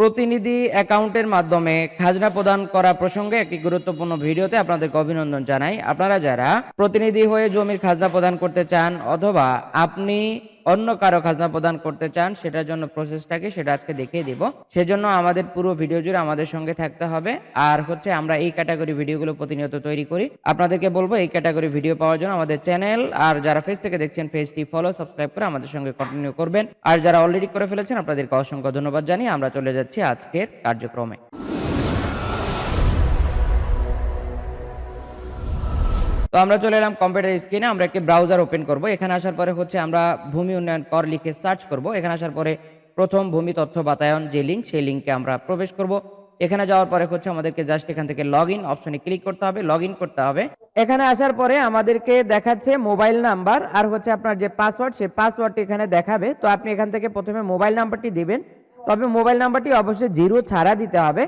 প্রতিনিধি অ্যাকাউন্টের মাধ্যমে খাজনা প্রদান করা প্রসঙ্গে একটি গুরুত্বপূর্ণ ভিডিওতে আপনাদেরকে অভিনন্দন জানাই। আপনারা যারা প্রতিনিধি হয়ে জমির খাজনা প্রদান করতে চান অথবা আপনি অন্য কারও খাজনা প্রদান করতে চান, সেটার জন্য প্রসেসটাকে সেটা আজকে দেখিয়ে দিব। সেজন্য আমাদের পুরো ভিডিও জুড়ে আমাদের সঙ্গে থাকতে হবে। আর হচ্ছে আমরা এই ক্যাটাগরি ভিডিওগুলো প্রতিনিয়ত তৈরি করি। আপনাদেরকে বলব, এই ক্যাটাগরি ভিডিও পাওয়ার জন্য আমাদের চ্যানেল আর যারা ফেস থেকে দেখছেন পেজটি ফলো সাবস্ক্রাইব করে আমাদের সঙ্গে কন্টিনিউ করবেন। আর যারা অলরেডি করে ফেলেছেন, আপনাদেরকে অসংখ্য ধন্যবাদ জানিয়ে আমরা চলে যাচ্ছি আজকের কার্যক্রমে। তো আমরা চলে এলাম কম্পিউটার স্ক্রিনে আমরা একটি ব্রাউজার ওপেন করব। এখানে আসার পরে হচ্ছে আমরা ভূমি উন্নয়ন কর লিখে সার্চ করব। এখানে আসার পরে প্রথম ভূমি তথ্য বাতায়ন যে লিঙ্ক সেই লিঙ্কে আমরা প্রবেশ করব। এখানে যাওয়ার পরে হচ্ছে আমাদেরকে জাস্ট এখান থেকে লগ ইন অপশনে ক্লিক করতে হবে লগ ইন করতে হবে। এখানে আসার পরে আমাদেরকে দেখাচ্ছে মোবাইল নাম্বার আর হচ্ছে আপনার যে পাসওয়ার্ড সেই পাসওয়ার্ডটি এখানে দেখাবে। তো আপনি এখান থেকে প্রথমে মোবাইল নাম্বারটি দিবেন। তবে মোবাইল নাম্বারটি অবশ্যই জিরো ছাড়া দিতে হবে।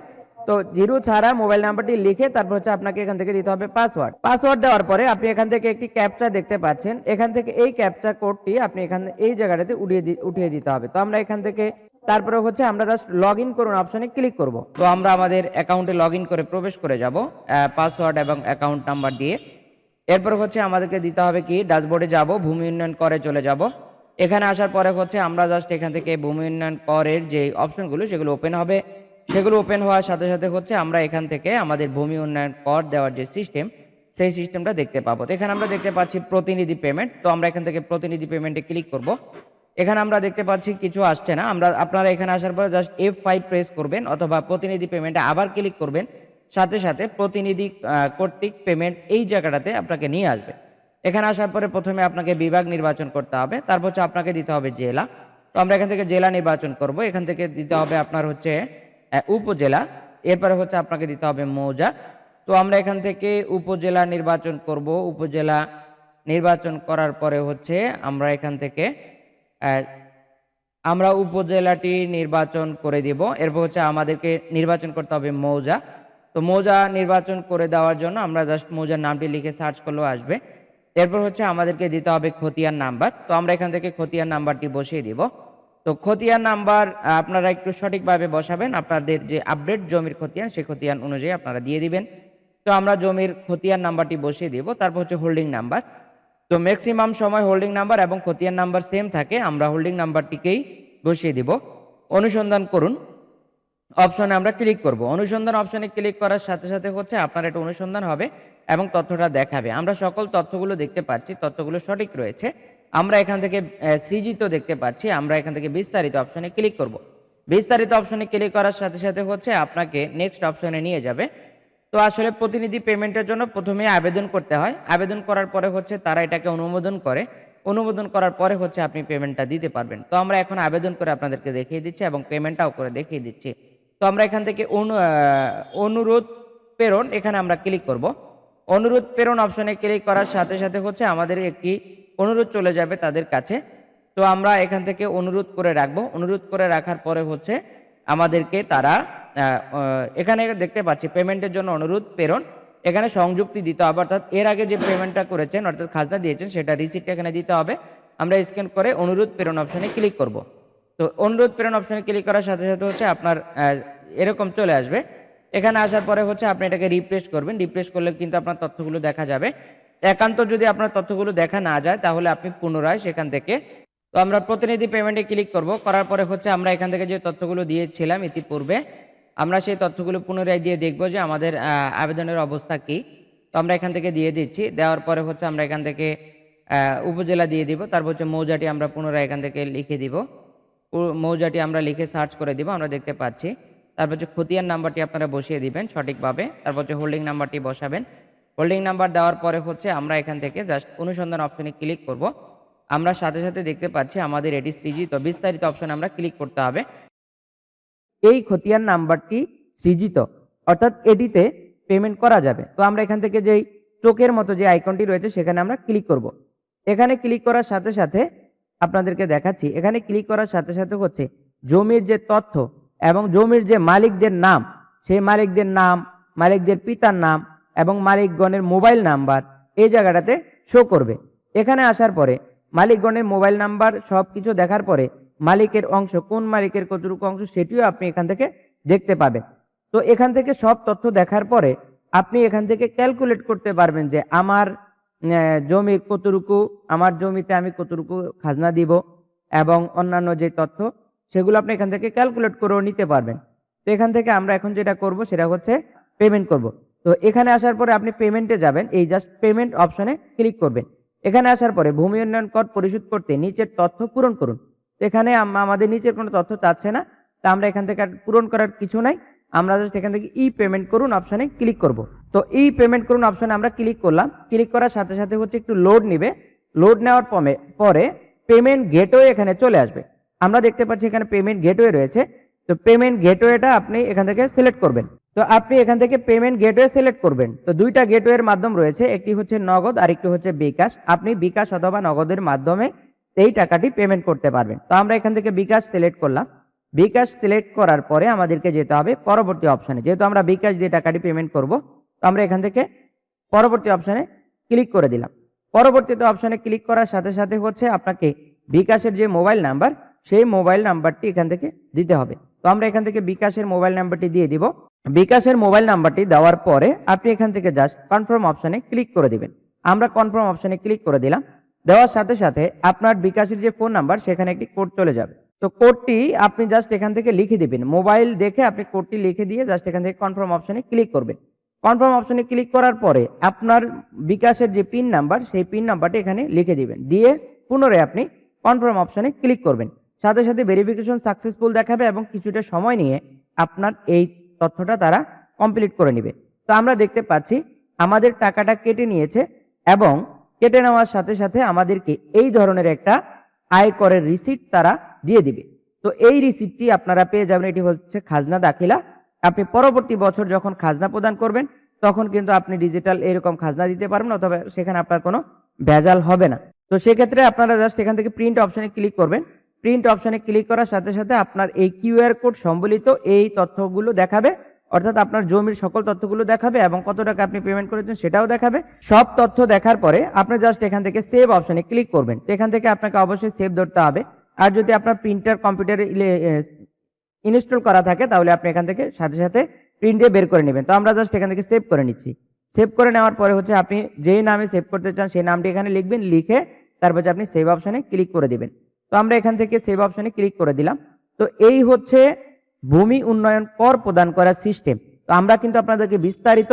তো জিরো ছাড়া মোবাইল নাম্বারটি লিখে তারপর হচ্ছে আপনাকে এখান থেকে দিতে হবে পাসওয়ার্ড। পাসওয়ার্ড দেওয়ার পরে আপনি এখান থেকে একটি ক্যাপচা দেখতে পাচ্ছেন। এখান থেকে এই ক্যাপচা কোডটি আপনি এখান এই জায়গাটাতে উঠিয়ে উঠিয়ে দিতে হবে। তো আমরা এখান থেকে তারপরে হচ্ছে আমরা জাস্ট লগ ইন করুন অপশনে ক্লিক করব। তো আমরা আমাদের অ্যাকাউন্টে লগ ইন করে প্রবেশ করে যাব পাসওয়ার্ড এবং অ্যাকাউন্ট নাম্বার দিয়ে। এরপর হচ্ছে আমাদেরকে দিতে হবে কি ড্যাশবোর্ডে যাব, ভূমি উন্নয়ন করে চলে যাব। এখানে আসার পরে হচ্ছে আমরা জাস্ট এখান থেকে ভূমি উন্নয়ন করের যে অপশনগুলো সেগুলো ওপেন হবে। সেগুলো ওপেন হওয়ার সাথে সাথে হচ্ছে আমরা এখান থেকে আমাদের ভূমি উন্নয়ন কর দেওয়ার যে সিস্টেম সেই সিস্টেমটা দেখতে পাবো। তো এখানে আমরা দেখতে পাচ্ছি প্রতিনিধি পেমেন্ট তো আমরা এখান থেকে প্রতিনিধি পেমেন্টে ক্লিক করব। এখানে আমরা দেখতে পাচ্ছি কিছু আসছে না। আমরা, আপনারা এখানে আসার পরে জাস্ট এফ ফাইভ প্রেস করবেন অথবা প্রতিনিধি পেমেন্টে আবার ক্লিক করবেন। সাথে সাথে প্রতিনিধি কর্তৃক পেমেন্ট এই জায়গাটাতে আপনাকে নিয়ে আসবে। এখানে আসার পরে প্রথমে আপনাকে বিভাগ নির্বাচন করতে হবে। তারপর হচ্ছে আপনাকে দিতে হবে জেলা। তো আমরা এখান থেকে জেলা নির্বাচন করব। এখান থেকে দিতে হবে আপনার হচ্ছে উপজেলা। এরপরে হচ্ছে আপনাকে দিতে হবে মৌজা। তো আমরা এখান থেকে উপজেলা নির্বাচন করব। উপজেলা নির্বাচন করার পরে হচ্ছে আমরা এখান থেকে আমরা উপজেলাটি নির্বাচন করে দিব। এরপর হচ্ছে আমাদেরকে নির্বাচন করতে হবে মৌজা। তো মৌজা নির্বাচন করে দেওয়ার জন্য আমরা জাস্ট মৌজার নামটি লিখে সার্চ করলেও আসবে। এরপর হচ্ছে আমাদেরকে দিতে হবে খতিয়ান নাম্বার। তো আমরা এখান থেকে খতিয়ান নাম্বারটি বসিয়ে দিব। তো খতিয়ান নাম্বার আপনারা একটু সঠিকভাবে বসাবেন। আপনাদের যে আপডেট জমির খতিয়ান, সেই খতিয়ান অনুযায়ী আপনারা দিয়ে দিবেন। তো আমরা জমির খতিয়ান নাম্বারটি বসিয়ে দিব। তারপর হচ্ছে হোল্ডিং নাম্বার তো ম্যাক্সিমাম সময় হোল্ডিং নাম্বার এবং খতিয়ান নাম্বার সেম থাকে। আমরা হোল্ডিং নাম্বারটিকেই বসিয়ে দিব। অনুসন্ধান করুন। অপশনে আমরা ক্লিক করব। অনুসন্ধান অপশনে ক্লিক করার সাথে সাথে হচ্ছে আপনার একটা অনুসন্ধান হবে এবং তথ্যটা দেখাবে। আমরা সকল তথ্যগুলো দেখতে পাচ্ছি। তথ্যগুলো সঠিক রয়েছে। আমরা এখান থেকে সৃজিত দেখতে পাচ্ছি। আমরা এখান থেকে বিস্তারিত অপশনে ক্লিক করব। বিস্তারিত অপশনে ক্লিক করার সাথে সাথে হচ্ছে আপনাকে নেক্সট অপশনে নিয়ে যাবে। তো আসলে প্রতিনিধি পেমেন্টের জন্য প্রথমে আবেদন করতে হয়। আবেদন করার পরে হচ্ছে তারা এটাকে অনুমোদন করে। অনুমোদন করার পরে হচ্ছে আপনি পেমেন্টটা দিতে পারবেন। তো আমরা এখন আবেদন করে আপনাদেরকে দেখিয়ে দিচ্ছি এবং পেমেন্টটাও করে দেখিয়ে দিচ্ছি। তো আমরা এখান থেকে অনু অনুরোধ প্রেরণ এখানে আমরা ক্লিক করব। অনুরোধ প্রেরণ অপশনে ক্লিক করার সাথে সাথে হচ্ছে আমাদের একটি অনুরোধ চলে যাবে তাদের কাছে। তো আমরা এখান থেকে অনুরোধ করে রাখব। অনুরোধ করে রাখার পরে হচ্ছে আমাদেরকে তারা এখানে দেখতে পাচ্ছি পেমেন্টের জন্য অনুরোধ, প্রেরণ। এখানে সংযুক্তি দিতে হবে, অর্থাৎ এর আগে যে পেমেন্টটা করেছেন, অর্থাৎ খাজনা দিয়েছেন, সেটা রিসিপ্ট এখানে দিতে হবে। আমরা স্ক্যান করে অনুরোধ প্রেরণ অপশনে ক্লিক করব। তো অনুরোধ প্রেরণ অপশনে ক্লিক করার সাথে সাথে হচ্ছে আপনার এরকম চলে আসবে। এখানে আসার পরে হচ্ছে আপনি এটাকে রিপ্লেস করবেন। রিপ্লেস করলে কিন্তু আপনার তথ্যগুলো দেখা যাবে। একান্ত যদি আপনার তথ্যগুলো দেখা না যায়, তাহলে আপনি পুনরায় সেখান থেকে, তো আমরা প্রতিনিধি পেমেন্টে ক্লিক করব। করার পরে হচ্ছে আমরা এখান থেকে যে তথ্যগুলো দিয়েছিলাম ইতিপূর্বে, আমরা সেই তথ্যগুলো পুনরায় দিয়ে দেখব যে আমাদের আবেদনের অবস্থা কি। তো আমরা এখান থেকে দিয়ে দিচ্ছি। দেওয়ার পরে হচ্ছে আমরা এখান থেকে উপজেলা দিয়ে দিব। তারপর হচ্ছে মৌজাটি আমরা পুনরায় এখান থেকে লিখে দিব। মৌজাটি আমরা লিখে সার্চ করে দিব, আমরা দেখতে পাচ্ছি। তারপর হচ্ছে খতিয়ান নাম্বারটি আপনারা বসিয়ে দিবেন সঠিকভাবে। তারপর হচ্ছে হোল্ডিং নাম্বারটি বসাবেন। হোল্ডিং নাম্বার দেওয়ার পরে হচ্ছে আমরা এখান থেকে জাস্ট অনুসন্ধান অপশনে ক্লিক করব। আমরা সাথে সাথে দেখতে পাচ্ছি আমাদের এটি সৃজিত, বিস্তারিত অপশনে আমরা ক্লিক করতে হবে। এই খতিয়ান নাম্বারটি সৃজিত, অর্থাৎ এটিতে পেমেন্ট করা যাবে। তো আমরা এখান থেকে যেই চোখের মতো যে আইকনটি রয়েছে সেখানে আমরা ক্লিক করব। এখানে ক্লিক করার সাথে সাথে আপনাদেরকে দেখাচ্ছি, এখানে ক্লিক করার সাথে সাথে হচ্ছে জমির যে তথ্য এবং জমির যে মালিকদের নাম, সেই মালিকদের নাম, মালিকদের পিতার নাম এবং মালিকগণের মোবাইল নাম্বার এই জায়গাটাতে শো করবে। এখানে আসার পরে মালিকগণের মোবাইল নাম্বার সব কিছু দেখার পরে মালিকের অংশ, কোন মালিকের কতটুকু অংশ সেটিও আপনি এখান থেকে দেখতে পাবেন। তো এখান থেকে সব তথ্য দেখার পরে আপনি এখান থেকে ক্যালকুলেট করতে পারবেন যে আমার জমির কতটুকু, আমার জমিতে আমি কতটুকু খাজনা দিব এবং অন্যান্য যে তথ্য সেগুলো আপনি এখান থেকে ক্যালকুলেট করেও নিতে পারবেন। তো এখান থেকে আমরা এখন যেটা করব সেটা হচ্ছে পেমেন্ট করব। তো এখানে আসার পরে আপনি পেমেন্টে যাবেন, এই জাস্ট পেমেন্ট অপশনে ক্লিক করবেন। এখানে আসার পরে ভূমি উন্নয়ন কর পরিশোধ করতে নিচের তথ্য পূরণ করুন। এখানে আমাদের নিচের কোনো তথ্য চাচ্ছে না, তা আমরা এখান থেকে পূরণ করার কিছু নাই। আমরা জাস্ট এখান থেকে ই পেমেন্ট করুন অপশনে ক্লিক করব। তো ই পেমেন্ট করুন অপশনে আমরা ক্লিক করলাম। ক্লিক করার সাথে সাথে হচ্ছে একটু লোড নেবে। লোড নেওয়ার পরে পেমেন্ট গেটওয়ে এখানে চলে আসবে। আমরা দেখতে পাচ্ছি এখানে পেমেন্ট গেটওয়ে রয়েছে। তো পেমেন্ট গেটওয়েটা আপনি এখান থেকে সিলেক্ট করবেন। তো আপনি এখান থেকে পেমেন্ট গেটওয়ে সিলেক্ট করবেন। তো দুইটা গেটওয়ের মাধ্যম রয়েছে, একটি হচ্ছে নগদ আর একটি হচ্ছে বিকাশ। আপনি বিকাশ অথবা নগদের মাধ্যমে এই টাকাটি পেমেন্ট করতে পারবেন। তো আমরা এখান থেকে বিকাশ সিলেক্ট করলাম। বিকাশ সিলেক্ট করার পরে আমাদেরকে যেতে হবে পরবর্তী অপশানে যেহেতু আমরা বিকাশ দিয়ে টাকাটি পেমেন্ট করব, তো আমরা এখান থেকে পরবর্তী অপশানে ক্লিক করে দিলাম। পরবর্তীতে অপশানে ক্লিক করার সাথে সাথে হচ্ছে আপনাকে বিকাশের যে মোবাইল নাম্বার সেই মোবাইল নাম্বারটি এখান থেকে দিতে হবে। তো আমরা এখান থেকে বিকাশের মোবাইল নাম্বারটি দিয়ে দিব। বিকাশের মোবাইল নাম্বারটি দেওয়ার পরে আপনি এখান থেকে জাস্ট কনফার্ম অপশনে ক্লিক করে দিবেন। আমরা কনফার্ম অপশনে ক্লিক করে দিলাম। দেওয়ার সাথে সাথে আপনার বিকাশের যে ফোন নাম্বার সেখানে একটি কোড চলে যাবে। তো কোডটি আপনি জাস্ট এখান থেকে লিখে দিবেন। মোবাইল দেখে আপনি কোডটি লিখে দিয়ে জাস্ট এখান থেকে কনফার্ম অপশনে ক্লিক করবেন। কনফার্ম অপশনে ক্লিক করার পরে আপনার বিকাশের যে পিন নাম্বার সেই পিন নাম্বারটি এখানে লিখে দিবেন। দিয়ে পুনরায় আপনি কনফার্ম অপশনে ক্লিক করবেন। সাথে সাথে ভেরিফিকেশন সাকসেসফুল দেখাবে এবং কিছুটা সময় নিয়ে আপনার এই তথ্যটা তারা কমপ্লিট করে নেবে। তো আমরা দেখতে পাচ্ছি আমাদের টাকাটা কেটে নিয়েছে এবং কেটে নেওয়ার সাথে সাথে আমাদেরকে এই ধরনের একটা আয়করের রিসিট তারা দিয়ে দিবে। তো এই রিসিপ্টটি আপনারা পেয়ে যাবেন, এটি হচ্ছে খাজনা দাখিলা। আপনি পরবর্তী বছর যখন খাজনা প্রদান করবেন, তখন কিন্তু আপনি ডিজিটাল এরকম খাজনা দিতে পারবেন, অথবা সেখানে আপনার কোনো ভেজাল হবে না। তো সেক্ষেত্রে আপনারা জাস্ট এখান থেকে প্রিন্ট অপশনে ক্লিক করবেন। প্রিন্ট অপশনে ক্লিক করার সাথে সাথে আপনার এই কিউআর কোড সম্বলিত এই তথ্যগুলো দেখাবে। অর্থাৎ আপনার জমির সকল তথ্যগুলো দেখাবে এবং কত টাকা আপনি পেমেন্ট করেছেন সেটাও দেখাবে। সব তথ্য দেখার পরে আপনি জাস্ট এখান থেকে সেভ অপশনে ক্লিক করবেন। তো এখান থেকে আপনাকে অবশ্যই সেভ ধরতে হবে। আর যদি আপনার প্রিন্টার কম্পিউটারে ইনস্টল করা থাকে, তাহলে আপনি এখান থেকে সাথে সাথে প্রিন্ট দিয়ে বের করে নেবেন। তো আমরা জাস্ট এখান থেকে সেভ করে নিচ্ছি। সেভ করে নেওয়ার পরে হচ্ছে আপনি যেই নামে সেভ করতে চান, সেই নামটি এখানে লিখবেন। লিখে তারপর আপনি সেভ অপশনে ক্লিক করে দিবেন। তো আমরা এখান থেকে সেভ অপশনে ক্লিক করে দিলাম। তো এই হচ্ছে ভূমি উন্নয়ন কর প্রদান করার সিস্টেম তো আমরা কিন্তু আপনাদেরকে বিস্তারিত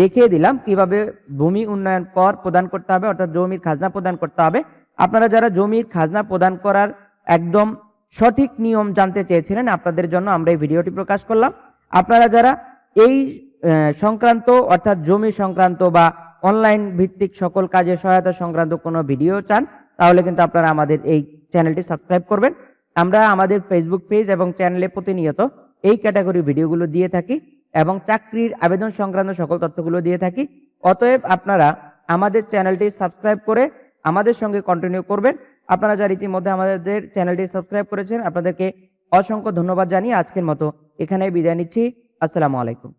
দেখিয়ে দিলাম কীভাবে ভূমি উন্নয়ন কর প্রদান করতে হবে, অর্থাৎ জমির খাজনা প্রদান করতে হবে। আপনারা যারা জমির খাজনা প্রদান করার একদম সঠিক নিয়ম জানতে চেয়েছিলেন, আপনাদের জন্য আমরা এই ভিডিওটি প্রকাশ করলাম। আপনারা যারা এই সংক্রান্ত, অর্থাৎ জমি সংক্রান্ত বা অনলাইন ভিত্তিক সকল কাজে সহায়তা সংক্রান্ত কোনো ভিডিও চান, তাহলে কিন্তু আপনারা আমাদের এই চ্যানেলটি সাবস্ক্রাইব করবেন। আমরা আমাদের ফেসবুক পেজ এবং চ্যানেলে প্রতিনিয়ত এই ক্যাটাগরি ভিডিওগুলো দিয়ে থাকি এবং চাকরির আবেদন সংক্রান্ত সকল তথ্যগুলো দিয়ে থাকি। অতএব আপনারা আমাদের চ্যানেলটি সাবস্ক্রাইব করে আমাদের সঙ্গে কন্টিনিউ করবেন। আপনারা যারা ইতিমধ্যে আমাদের চ্যানেলটি সাবস্ক্রাইব করেছেন, আপনাদেরকে অসংখ্য ধন্যবাদ জানিয়ে আজকের মতো এখানে বিদায় নিচ্ছি। আসসালামু আলাইকুম।